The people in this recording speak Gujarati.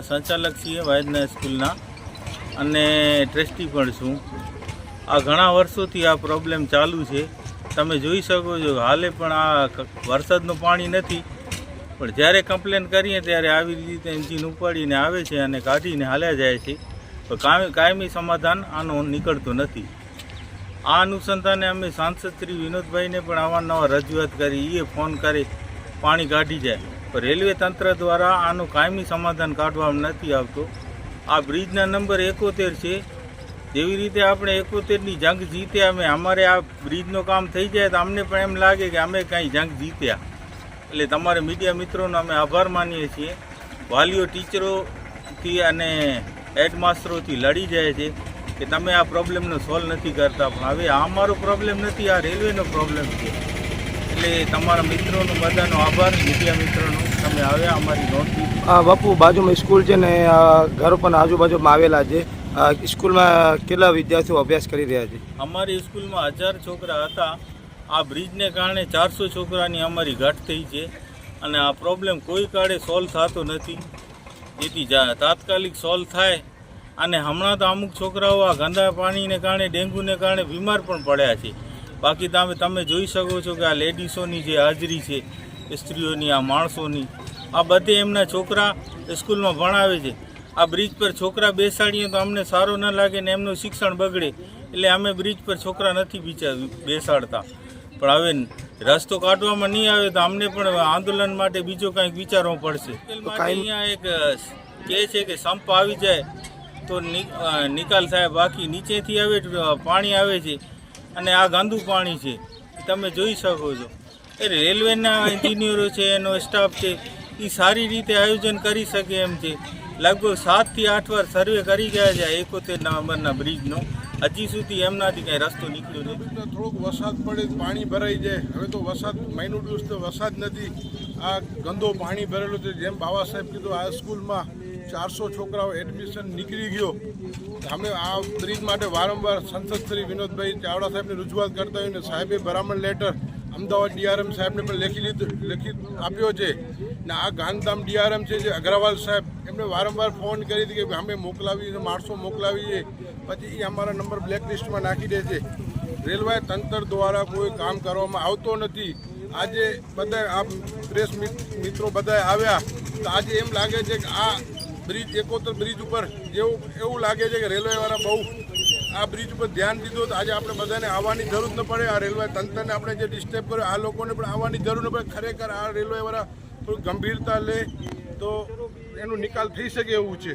સ્કૂલના સંચાલક છીએ વાયદના સ્કૂલના. અને ટ્રસ્ટી પણ છું. આ ઘણા વર્ષોથી આ પ્રોબ્લેમ ચાલુ છે. તમે જોઈ શકો છો, હાલે પણ આ વરસાદનું પાણી નથી. પણ જ્યારે કમ્પ્લેન કરીએ ત્યારે આવી રીતે એન્જિન ઉપાડીને આવે છે અને કાઢીને હાલ્યા જાય છે. તો કાયમી સમાધાન આનું નીકળતું નથી. આ અનુસંધાને અમે સાંસદ શ્રી વિનોદભાઈને પણ અવારનવાર રજૂઆત કરી. એ ફોન કરી, પાણી કાઢી જાય. રેલવે તંત્ર દ્વારા આનું કાયમી સમાધાન કાઢવામાં નથી આવતું. આ બ્રિજના નંબર એકોતેર છે. જેવી રીતે આપણે એકોતેરની જંગ જીત્યા, અમે અમારે આ બ્રિજનું કામ થઈ જાય તો અમને પણ એમ લાગે કે અમે કાંઈ જંગ જીત્યા. એટલે તમારે મીડિયા મિત્રોનો અમે આભાર માનીએ છીએ. વાલીઓ ટીચરોથી અને હેડમાસ્ટરોથી લડી જાય છે કે તમે આ પ્રોબ્લેમનો સોલ્વ નથી કરતા. પણ હવે આ અમારો પ્રોબ્લેમ નથી, આ રેલવેનો પ્રોબ્લેમ છે. એટલે તમારા મિત્રોનો બધાનો આભાર, મીડિયા મિત્રોનો. તમે આવ્યા અમારી આ બાપુ બાજુમાં સ્કૂલ છે ને આ ઘરો પણ આજુબાજુમાં આવેલા છે. સ્કૂલમાં કેટલા વિદ્યાર્થીઓ અભ્યાસ કરી રહ્યા છે? અમારી સ્કૂલમાં હજાર છોકરા હતા. આ બ્રિજને કારણે ચારસો છોકરાની અમારી ઘટ થઈ છે અને આ પ્રોબ્લેમ કોઈ કાળે સોલ્વ થતો નથી. જેથી જા- તાત્કાલિક સોલ્વ થાય અને હમણાં તો અમુક છોકરાઓ આ ગંદા પાણીને કારણે ડેન્ગ્યુને કારણે બીમાર પણ પડ્યા છે. બાકી તમે તમે જોઈ શકો છો કે આ લેડીસોની જે હાજરી છે સ્ત્રીઓની આ માણસોની. આ બધે એમના છોકરા સ્કૂલમાં ભણાવે છે. આ બ્રિજ પર છોકરા બેસાડીએ તો અમને સારું ન લાગે ને એમનું શિક્ષણ બગડે. એટલે અમે બ્રિજ પર છોકરા નથી બિચા બેસાડતા. પણ હવે રસ્તો કાઢવામાં નહીં આવે તો અમને પણ આંદોલન માટે બીજો કંઈક વિચારવો પડશે. અહીંયા એક કહે છે કે સંપ આવી જાય તો નિકાલ થાય બાકી નીચેથી હવે પાણી આવે છે. અને આ ગંદુ પાણી છે. તમે જોઈ શકો છો. રેલવેના એન્જિનિયરો છે, એનો સ્ટાફ છે એ સારી રીતે આયોજન કરી શકે એમ છે. લગભગ સાતથી આઠ વાર સર્વે કરી ગયા છે એકોતેર નંબરના બ્રિજનો હજી સુધી એમનાથી કંઈ રસ્તો નીકળ્યો નથી. થોડોક વરસાદ પડે પાણી ભરાઈ જાય. હવે તો વરસાદ મહિનો દિવસ તો વરસાદ નથી. આ ગંદો પાણી ભરેલું છે, જેમ બાબા સાહેબ કીધું, આ સ્કૂલમાં ચારસો છોકરાઓ એડમિશન નીકળી ગયો. અમે આ બ્રિજ માટે વારંવાર સંસદ શ્રી વિનોદભાઈ ચાવડા સાહેબની રજૂઆત કરતા હોય ને સાહેબે ભરામણ લેટર અમદાવાદ ડીઆરએમ સાહેબને પણ લેખી લીધું, લખી આપ્યો છે. ને આ ગાંધીધામ ડીઆરએમ છે, જે અગ્રવાલ સાહેબ, એમને વારંવાર ફોન કરી હતી કે અમે મોકલાવીએ છે માણસો મોકલાવીએ. પછી એ અમારા નંબર બ્લેક લિસ્ટમાં નાખી દે છે. રેલવે તંત્ર દ્વારા કોઈ કામ કરવામાં આવતો નથી. આજે બધા આ પ્રેસ મિત્રો બધા આવ્યા. તો આજે એમ લાગે છે કે આ બ્રિજ, એકોતર બ્રિજ ઉપર જેવું, એવું લાગે છે કે રેલવેવાળા બહુ આ બ્રિજ ઉપર ધ્યાન દીધું તો આજે આપણે બધાને આવવાની જરૂર ન પડે. આ રેલવે તંત્રને આપણે જે ડિસ્ટર્બ કર્યો, આ લોકોને પણ આવવાની જરૂર ન પડે. ખરેખર આ રેલવેવાળા થોડું ગંભીરતા લે તો એનો નિકાલ થઈ શકે એવું છે.